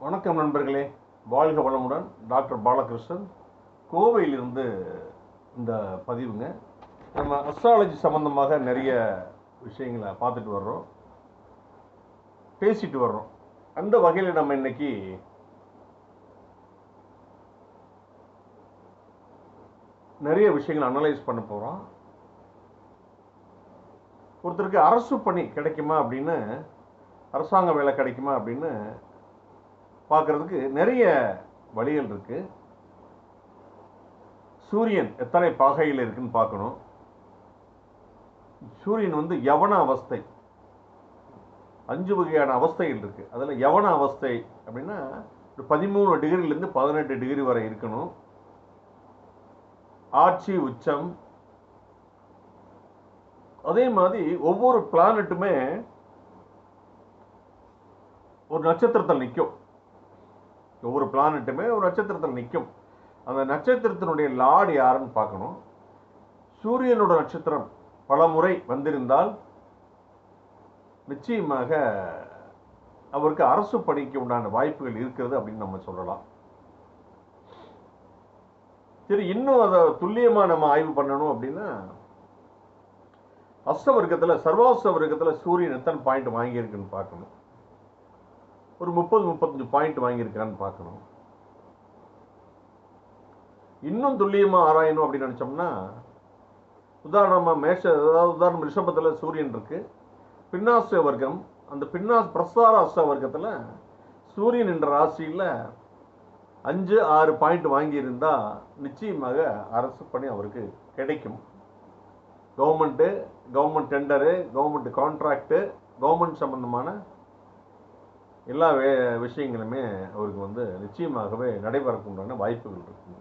வணக்கம் நண்பர்களே. வாழ்க வளமுடன் டாக்டர் பாலகிருஷ்ணன். கோவையிலிருந்து இந்த பதிவுங்க. நம்ம அஸ்ட்ராலஜி சம்மந்தமாக நிறைய விஷயங்களை பார்த்துட்டு வர்றோம். பேசிட்டு வர்றோம். அந்த வகையில் நம்ம இன்னைக்கு நிறைய விஷயங்களை அனலைஸ் பண்ண போகிறோம் ஒருத்தருக்கு அரசு பணி கிடைக்குமா அப்படின்னு அரசாங்க வேலை கிடைக்குமா அப்படின்னு பார்க்கறதுக்கு நிறைய வழிகள் இருக்கு. சூரியன் எத்தனை பாகையில் இருக்குன்னு பார்க்கணும். சூரியன் வந்து யவன அவஸ்தை. அஞ்சு வகையான அவஸ்தைகள் இருக்கு. அதில் யவன அவஸ்தை அப்படின்னா ஒரு பதிமூணு டிகிரிலேருந்து பதினெட்டு டிகிரி வரை இருக்கணும். ஆட்சி உச்சம். அதே மாதிரி ஒவ்வொரு பிளானட்டுமே ஒரு நட்சத்திரத்தில் நிற்கும். ஒவ்வொரு பிளானட்டுமே ஒரு நட்சத்திரத்தில் நிற்கும் அந்த நட்சத்திரத்தினுடைய லார்டு யாருன்னு பார்க்கணும். சூரியனோட நட்சத்திரம் பல முறை வந்திருந்தால் நிச்சயமாக அவருக்கு அரசு பணிக்கு உண்டான வாய்ப்புகள் இருக்கிறது அப்படின்னு நம்ம சொல்லலாம். சரி இன்னும் அதை துல்லியமாக நம்ம ஆய்வு பண்ணணும் அப்படின்னா அஷ்டவர்க்கத்தில் சர்வாஷ்ட வர்க்கத்தில் சூரியன் எத்தனை பாயிண்ட் வாங்கியிருக்குன்னு பார்க்கணும். ஒரு முப்பது முப்பத்தஞ்சு பாயிண்ட் வாங்கியிருக்கான்னு பார்க்கணும். இன்னும் துல்லியமாக ஆராயணும் அப்படின்னு நினச்சோம்னா உதாரணமாக மேஷ அதாவது உதாரணம் ரிஷபத்தில் சூரியன் இருக்குது பின்னாஸ்ட வர்க்கம் அந்த பின்னாஸ் பிரசார அஷ்ட வர்க்கத்தில் சூரியன் என்ற ராசியில் அஞ்சு ஆறு பாயிண்ட் வாங்கியிருந்தால் நிச்சயமாக அரசு பணி அவருக்கு கிடைக்கும். Government government tender government contract government சம்பந்தமான எல்லா வே விஷயங்களுமே அவருக்கு வந்து நிச்சயமாகவே நடைபெறக்குண்டான வாய்ப்புகள் இருக்குது